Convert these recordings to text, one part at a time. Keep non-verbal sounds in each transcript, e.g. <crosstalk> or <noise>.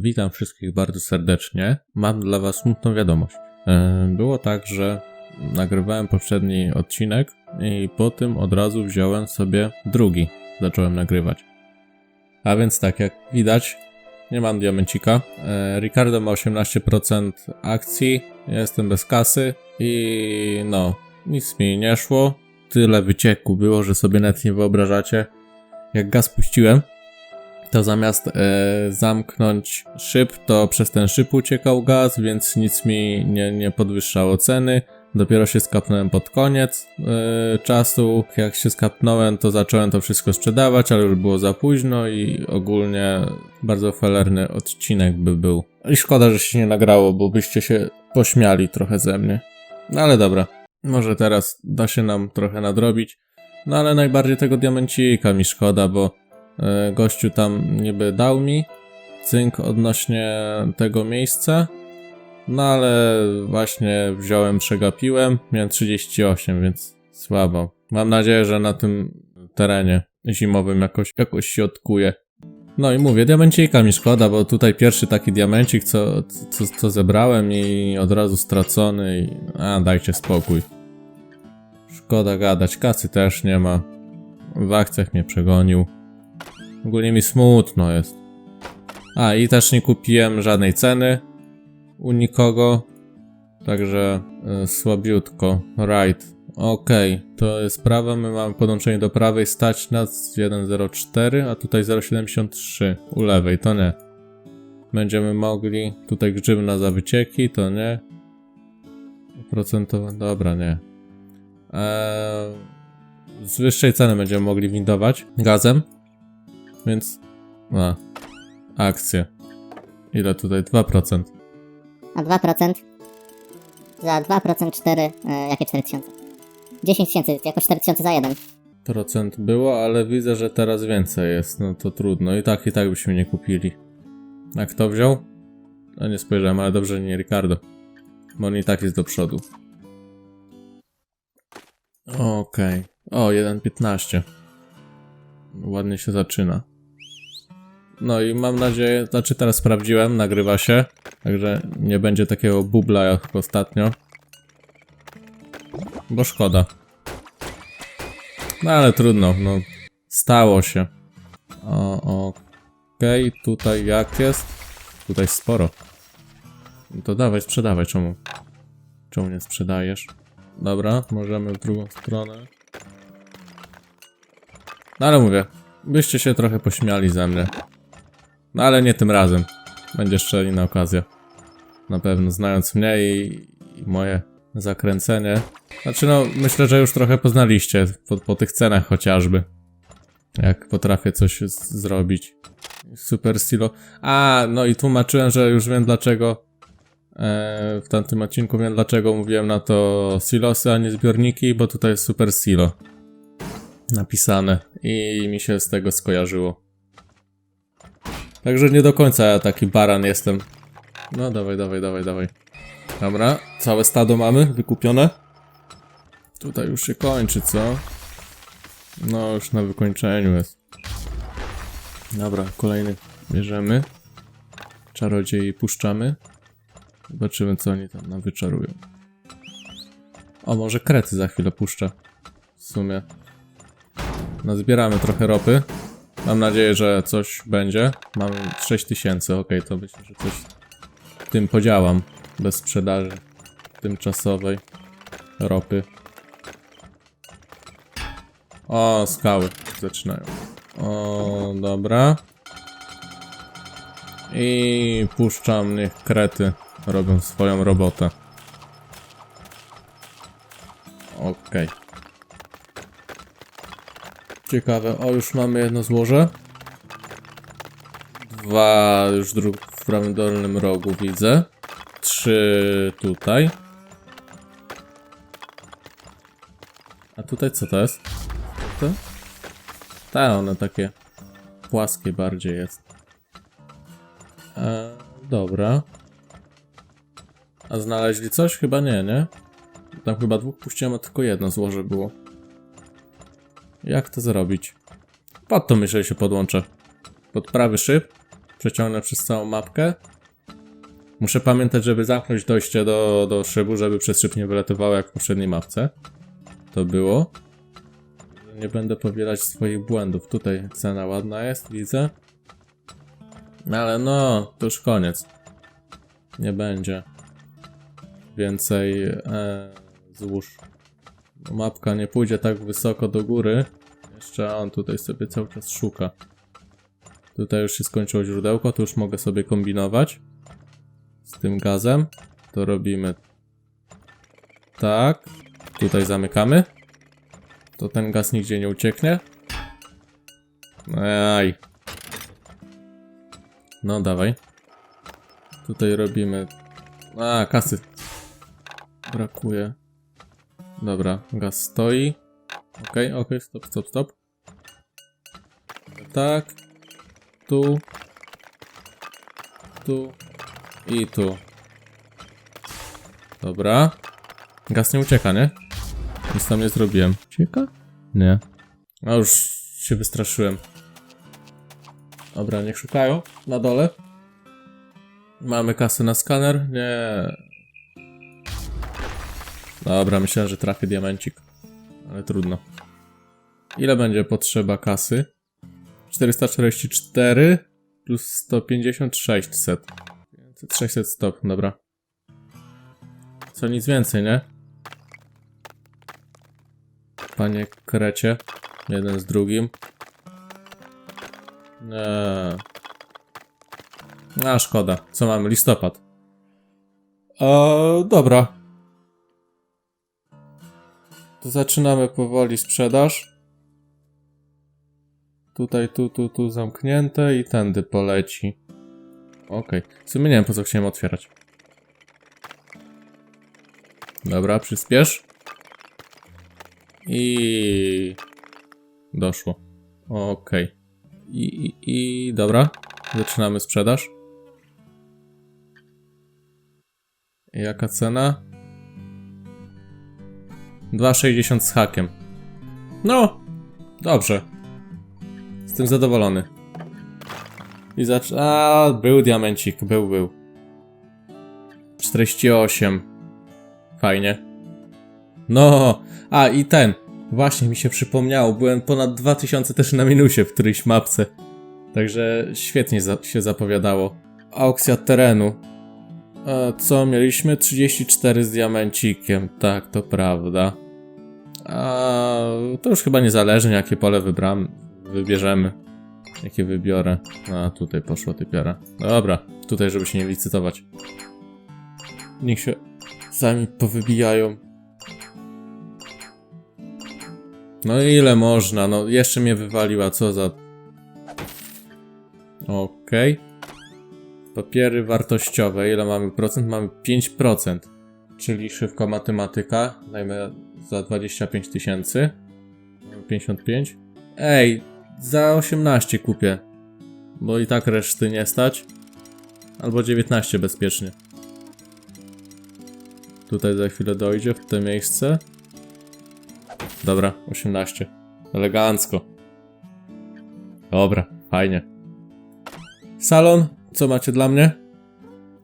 Witam wszystkich bardzo serdecznie. Mam dla Was smutną wiadomość. E, Było tak, że nagrywałem poprzedni odcinek i po tym od razu wziąłem sobie drugi. Zacząłem nagrywać. A więc tak, jak widać, nie mam diamencika. E, Ricardo ma 18% akcji, jestem bez kasy i no, nic mi nie szło. Tyle wycieku było, że sobie nawet nie wyobrażacie. Jak gaz puściłem, to zamiast e, zamknąć szyb, to przez ten szyb uciekał gaz, więc nic mi nie, nie podwyższało ceny. Dopiero się skapnąłem pod koniec e, czasu. Jak się skapnąłem, to zacząłem to wszystko sprzedawać, ale już było za późno i ogólnie bardzo felerny odcinek by był. I szkoda, że się nie nagrało, bo byście się pośmiali trochę ze mnie. No ale dobra, może teraz da się nam trochę nadrobić. No ale najbardziej tego diamencika mi szkoda, bo Gościu tam niby dał mi cynk odnośnie tego miejsca. No ale właśnie wziąłem, przegapiłem. Miałem 38, więc słabo. Mam nadzieję, że na tym terenie zimowym jakoś, jakoś się odkuje. No i mówię, diamencika mi szkoda, bo tutaj pierwszy taki diamencik, co, co, co zebrałem i od razu stracony i... A, dajcie spokój. Szkoda gadać, kasy też nie ma. W akcjach mnie przegonił. Ogólnie mi smutno jest. A, i też nie kupiłem żadnej ceny u nikogo. Także y, słabiutko. Right. Okej, to jest prawa. My mamy podłączenie do prawej. Stać nas 1.04, a tutaj 0.73 u lewej. To nie. Będziemy mogli. Tutaj grzywna za wycieki, to nie. Procentowa. Dobra, nie. Eee, z wyższej ceny będziemy mogli windować gazem. Więc. A. Akcje. Ile tutaj? 2%. A 2% za 2% 4, e, jakie 4000? 10 tysięcy, jako 4000 za jeden. Procent było, ale widzę, że teraz więcej jest. No to trudno. I tak, i tak byśmy nie kupili. A kto wziął? No nie spojrzałem, ale dobrze, nie Ricardo. Bo on i tak jest do przodu. Okej. O, 1.15. Ładnie się zaczyna. No i mam nadzieję, znaczy teraz sprawdziłem, nagrywa się, także nie będzie takiego bubla jak ostatnio. Bo szkoda. No ale trudno, no stało się. Okej, tutaj jak jest? Tutaj sporo. To dawaj, sprzedawaj, czemu? Czemu nie sprzedajesz? Dobra, możemy w drugą stronę. No ale mówię, byście się trochę pośmiali ze mnie. No ale nie tym razem. Będzie jeszcze inna okazja. Na pewno, znając mnie i, i moje zakręcenie. Znaczy no, myślę, że już trochę poznaliście po, po tych cenach chociażby. Jak potrafię coś zrobić. Super silo. A, no i tłumaczyłem, że już wiem dlaczego. E, w tamtym odcinku wiem dlaczego mówiłem na to silosy, a nie zbiorniki, bo tutaj jest super silo. Napisane. I mi się z tego skojarzyło. Także nie do końca taki baran jestem. No dawaj, dawaj, dawaj, dawaj. Dobra, całe stado mamy wykupione. Tutaj już się kończy, co? No, już na wykończeniu jest. Dobra, kolejny bierzemy. Czarodziei puszczamy. Zobaczymy, co oni tam nam wyczarują. O, może krety za chwilę puszczę. W sumie. No, zbieramy trochę ropy. Mam nadzieję, że coś będzie. Mam 6000, ok, to myślę, że coś tym podziałam. Bez sprzedaży tymczasowej ropy. O, skały zaczynają. O, dobra. I puszczam, niech krety robią swoją robotę. Okej. Ciekawe, o już mamy jedno złoże. Dwa już dru- w prawym dolnym rogu widzę. Trzy tutaj. A tutaj co to jest? To? Ta, one takie płaskie bardziej jest. E, dobra. A znaleźli coś? Chyba nie, nie? Tam chyba dwóch puściłem, a tylko jedno złoże było. Jak to zrobić? Pod to myślę się podłączę. Pod prawy szyb. przeciągnę przez całą mapkę. Muszę pamiętać, żeby zamknąć dojście do, do szybu, żeby przez szyb nie wylatywało jak w poprzedniej mapce. To było. Nie będę powielać swoich błędów. Tutaj cena ładna jest, widzę. Ale no, to już koniec. Nie będzie więcej e, złóż. Mapka nie pójdzie tak wysoko do góry. Jeszcze on tutaj sobie cały czas szuka. Tutaj już się skończyło źródełko, tu już mogę sobie kombinować. Z tym gazem. To robimy tak. Tutaj zamykamy. To ten gaz nigdzie nie ucieknie. Aj. No dawaj. Tutaj robimy... A, kasy. Brakuje. Dobra, gaz stoi. Okej, okej, stop, stop, stop. Tak. Tu. Tu. I tu. Dobra. Gaz nie ucieka, nie? Nic tam nie zrobiłem. Ucieka? Nie. A już się wystraszyłem. Dobra, niech szukają. Na dole. Mamy kasę na skaner? Nie. Dobra, myślałem, że trafię diamencik. Ale trudno. Ile będzie potrzeba kasy? 444 plus 150, 600. 500, 600 stop, dobra. Co nic więcej, nie? Panie krecie. Jeden z drugim. Nie. A, szkoda. Co mamy? Listopad. Eee, dobra. To zaczynamy powoli sprzedaż. Tutaj, tu, tu, tu zamknięte i tędy poleci. Okej. W sumie nie wiem po co chciałem otwierać. Dobra, przyspiesz. I... Doszło. Okej. I, i, I... Dobra. Zaczynamy sprzedaż. Jaka cena? 2,60 z hakiem. No, dobrze. Jestem zadowolony. I zacz... A, był diamencik, był, był. 48. Fajnie. No, a i ten. Właśnie mi się przypomniało, byłem ponad 2000 też na minusie w którejś mapce. Także świetnie za się zapowiadało. Aukcja terenu. A co mieliśmy? 34 z diamencikiem. Tak, to prawda. A to już chyba niezależnie jakie pole wybram, wybierzemy. Jakie wybiorę. A tutaj poszło typiara. Dobra, tutaj żeby się nie licytować. Niech się sami powybijają. No ile można? No jeszcze mnie wywaliła, co za... Okej. Papiery wartościowe, ile mamy procent? Mamy 5%. Czyli szybka matematyka. Dajmy za 25 tysięcy. Mamy 55. Ej, za 18 kupię. Bo i tak reszty nie stać. Albo 19 bezpiecznie. Tutaj za chwilę dojdzie w to miejsce. Dobra, 18. Elegancko. Dobra, fajnie. Salon, co macie dla mnie?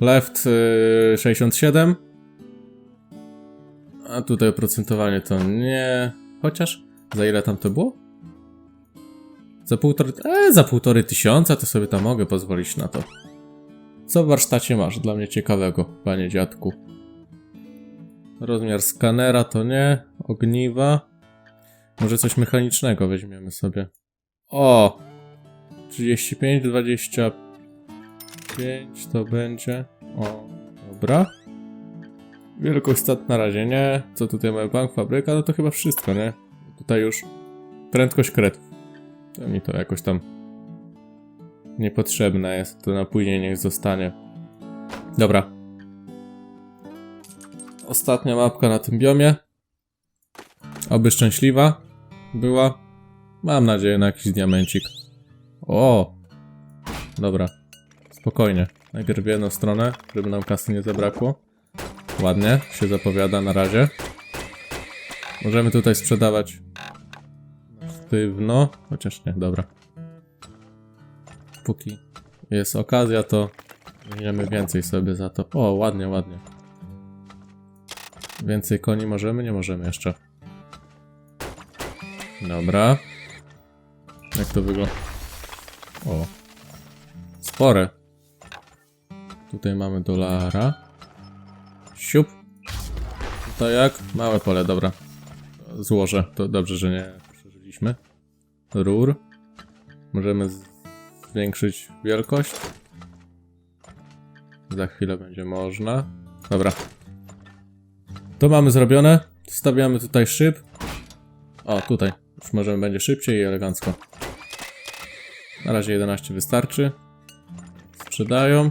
Left y, 67. A tutaj oprocentowanie to nie. Chociaż za ile tam to było? Za półtory. E, za półtory tysiąca to sobie tam mogę pozwolić na to. Co w warsztacie masz dla mnie ciekawego, panie dziadku? Rozmiar skanera to nie. Ogniwa. Może coś mechanicznego weźmiemy sobie. O! 35, 25 to będzie. O, dobra. Wielkość stat na razie nie. Co tutaj mamy? Bank, fabryka? No to chyba wszystko, nie? Tutaj już prędkość kredów. To mi to jakoś tam niepotrzebne jest. To na później niech zostanie. Dobra. Ostatnia mapka na tym biomie. Oby szczęśliwa była. Mam nadzieję na jakiś diamencik. O! Dobra. Spokojnie. Najpierw w jedną stronę, żeby nam kasy nie zabrakło. Ładnie się zapowiada na razie. Możemy tutaj sprzedawać sztywno, chociaż nie, dobra. Póki jest okazja, to weźmiemy więcej sobie za to. O, ładnie, ładnie. Więcej koni możemy? Nie możemy jeszcze. Dobra. Jak to wygląda? O. Spore. Tutaj mamy dolara. Siup. Tutaj jak? Małe pole, dobra. Złożę. To dobrze, że nie przeżyliśmy. Rur. Możemy zwiększyć wielkość. Za chwilę będzie można. Dobra. To mamy zrobione. Stawiamy tutaj szyb. O, tutaj. Już możemy będzie szybciej i elegancko. Na razie 11 wystarczy. Sprzedają.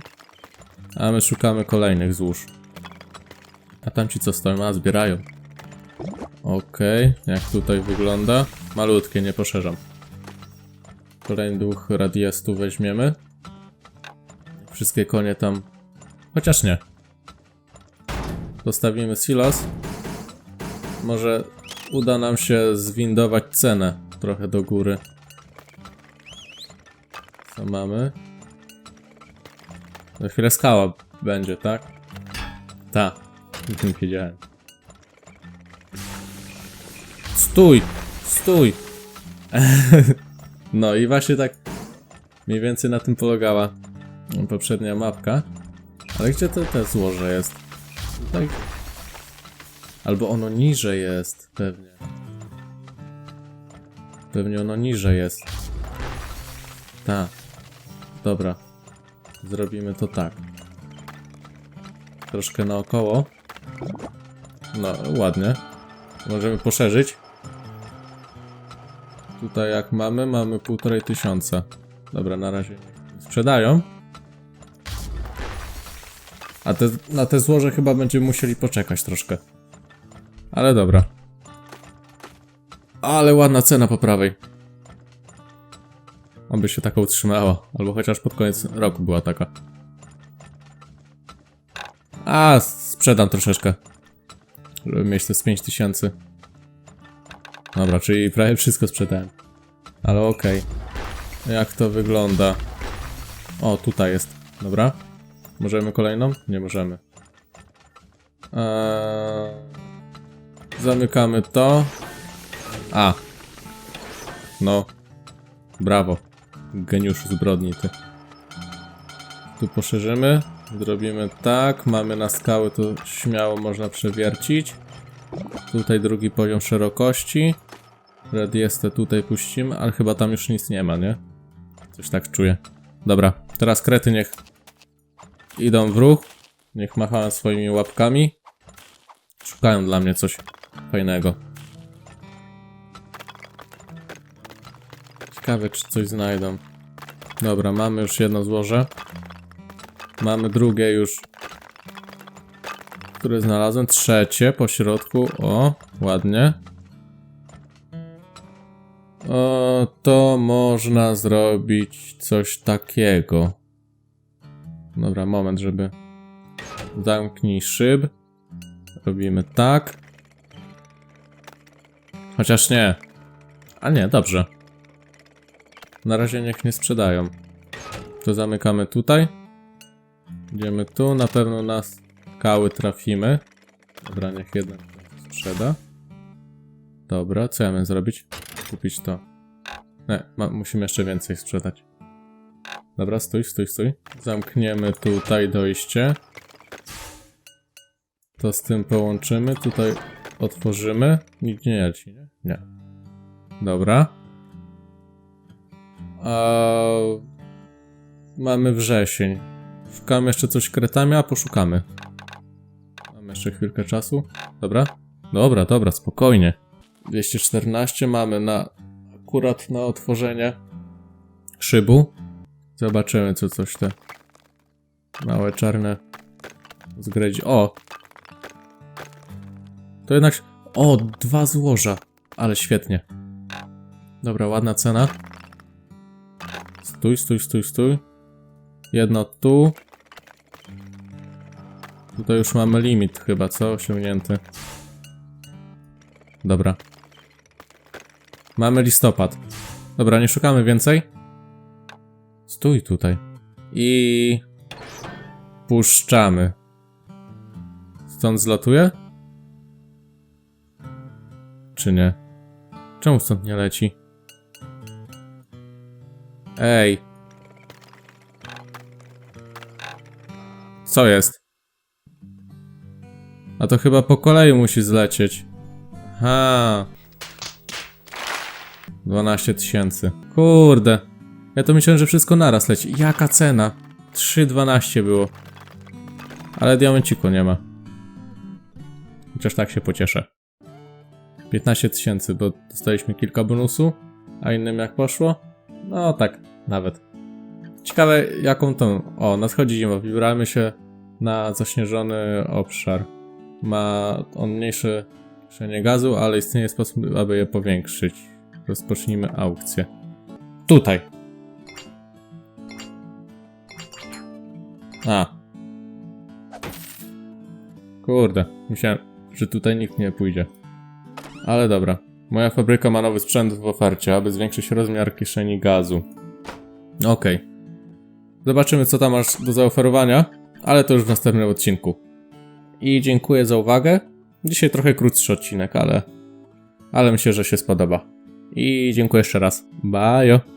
A my szukamy kolejnych złóż. A tamci co stoją? A, zbierają. Okej, jak tutaj wygląda? Malutkie, nie poszerzam. Kolejny duch radiastu weźmiemy. Wszystkie konie tam... Chociaż nie. Zostawimy silos. Może uda nam się zwindować cenę trochę do góry. Co mamy? Za chwilę skała będzie, tak? <laughs> Ta. Nie wiedziałem. Stój! Stój! <laughs> no i właśnie tak mniej więcej na tym polegała poprzednia mapka. Ale gdzie to te złoże jest? Tutaj. Albo ono niżej jest, pewnie. Pewnie ono niżej jest. Tak. Dobra. Zrobimy to tak. Troszkę naokoło. No, ładnie. Możemy poszerzyć. Tutaj jak mamy, mamy półtorej tysiąca. Dobra, na razie sprzedają. A te, na te złoże chyba będziemy musieli poczekać troszkę. Ale dobra. Ale ładna cena po prawej. Oby się taka utrzymała. Albo chociaż pod koniec roku była taka. A, sprzedam troszeczkę. Żeby mieć te z 5000. Dobra, czyli prawie wszystko sprzedałem. Ale okej. Jak to wygląda? O, tutaj jest. Dobra. Możemy kolejną? Nie możemy. Eee... Zamykamy to. A. No. Brawo. Geniusz zbrodni ty. Tu poszerzymy. Zrobimy tak. Mamy na skały, to śmiało można przewiercić. Tutaj drugi poziom szerokości. Radiestę tutaj puścimy, ale chyba tam już nic nie ma, nie? Coś tak czuję. Dobra, teraz krety niech idą w ruch. Niech machają swoimi łapkami. Szukają dla mnie coś fajnego. Ciekawe, czy coś znajdą. Dobra, mamy już jedno złoże. Mamy drugie już, które znalazłem. Trzecie po środku. O, ładnie. O, to można zrobić coś takiego. Dobra, moment, żeby... Zamknij szyb. Robimy tak. Chociaż nie. A nie, dobrze. Na razie niech nie sprzedają. To zamykamy tutaj. Idziemy tu, na pewno na skały trafimy. Dobra, niech jeden sprzeda. Dobra, co ja mam zrobić? Kupić to. Nie, ma, musimy jeszcze więcej sprzedać. Dobra, stój, stój, stój. Zamkniemy tutaj dojście. To z tym połączymy. Tutaj otworzymy. Nikt nie leci, nie? Nie. Dobra. A... Mamy wrzesień. Szukamy jeszcze coś kretami, a poszukamy. Mamy jeszcze chwilkę czasu. Dobra? Dobra, dobra, spokojnie. 214 mamy na akurat na otworzenie szybu. Zobaczymy, co coś te małe czarne zgredzi. O! To jednak... O, dwa złoża. Ale świetnie. Dobra, ładna cena. Stój, stój, stój, stój. Jedno tu. Tutaj już mamy limit chyba, co? Osiągnięty. Dobra. Mamy listopad. Dobra, nie szukamy więcej. Stój tutaj. I... Puszczamy. Stąd zlatuje? Czy nie? Czemu stąd nie leci? Ej. Co jest? A to chyba po kolei musi zlecieć. Ha. 12 tysięcy. Kurde. Ja to myślałem, że wszystko naraz leci. Jaka cena? 3,12 było. Ale diamenciku nie ma. Chociaż tak się pocieszę. 15 tysięcy, bo dostaliśmy kilka bonusu. A innym jak poszło? No tak, nawet. Ciekawe jaką tą... O, nadchodzi zima. Wybramy się na zaśnieżony obszar. Ma on mniejsze ciśnienie gazu, ale istnieje sposób, aby je powiększyć. Rozpocznijmy aukcję. Tutaj. A. Kurde, myślałem, że tutaj nikt nie pójdzie. Ale dobra. Moja fabryka ma nowy sprzęt w ofercie, aby zwiększyć rozmiar kieszeni gazu. Okej. Zobaczymy, co tam masz do zaoferowania, ale to już w następnym odcinku. I dziękuję za uwagę. Dzisiaj trochę krótszy odcinek, ale. Ale myślę, że się spodoba. I dziękuję jeszcze raz. Bye.